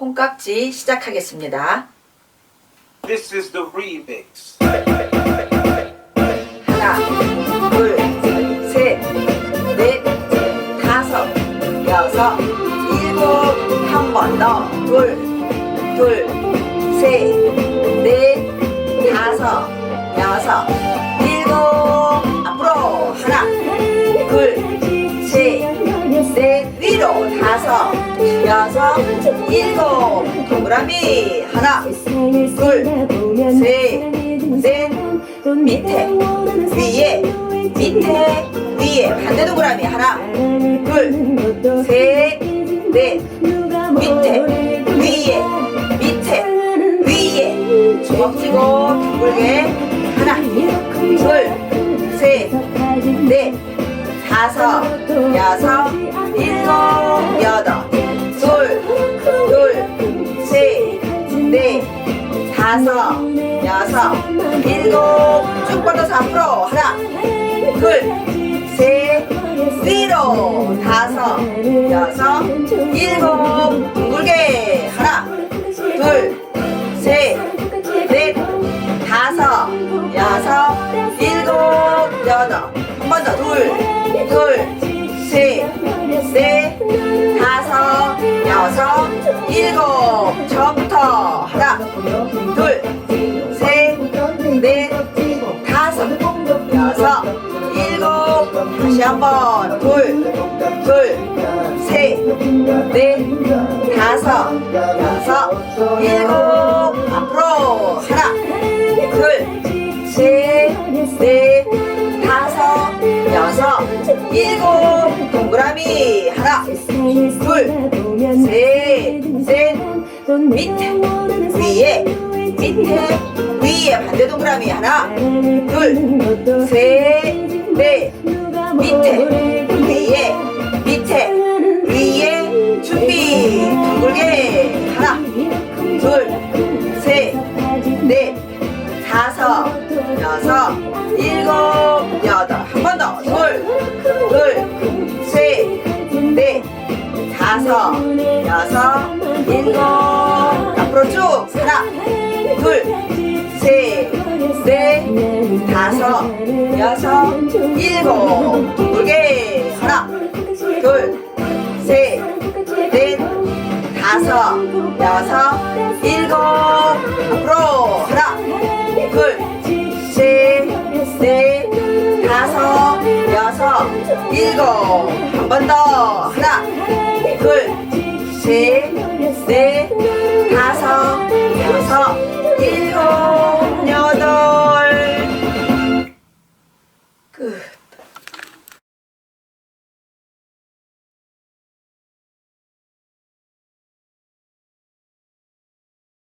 콩깍지 시작하겠습니다. This is the remix. 하나, 둘, 셋, 넷, 다섯, 여섯, 일곱, 한 번 더, 둘, 둘, 셋, 넷, 다섯, 여섯, 일곱, 앞으로 하나, 둘, 일곱, 동그라미 하나, 둘, 셋, 넷, 밑에, 위에, 밑에, 위에 반대 동그라미 하나, 둘, 셋, 넷, 밑에, 위에, 밑에, 위에, 주먹 쥐고 둥글게 하나, 둘, 셋, 넷, 다섯, 여섯, 일곱, 여덟, 둘, 둘, 다섯, 여섯, 일곱, 쭉 뻗어서 앞으로 하나, 둘, 셋, 위로. 다섯, 여섯, 일곱, 둥글게 하나, 둘, 셋, 넷, 다섯, 여섯, 일곱, 여덟, 한 번 더, 둘, 둘, 셋, 한 번 둘, 둘, 셋, 넷, 다섯, 여섯, 일곱, 앞으로 하나, 둘, 셋, 넷, 다섯, 여섯, 일곱, 동그라미 하나, 둘, 셋, 셋, 밑에, 위에, 밑에, 위에 반대 동그라미 하나, 둘, 셋, 넷, 둘, 셋, 넷, 다섯, 여섯, 일곱, 여덟, 한 번 더, 둘, 둘, 셋, 넷, 다섯, 여섯, 일곱, 앞으로 쭉 하나, 둘, 셋, 넷, 다섯, 여섯, 일곱, 둥글게 하나, 둘, 셋, 넷, 다섯, 여섯, 일곱, 앞으로 하나, 둘, 셋, 넷, 다섯, 여섯, 일곱, 한 번 더. 하나, 둘, 셋,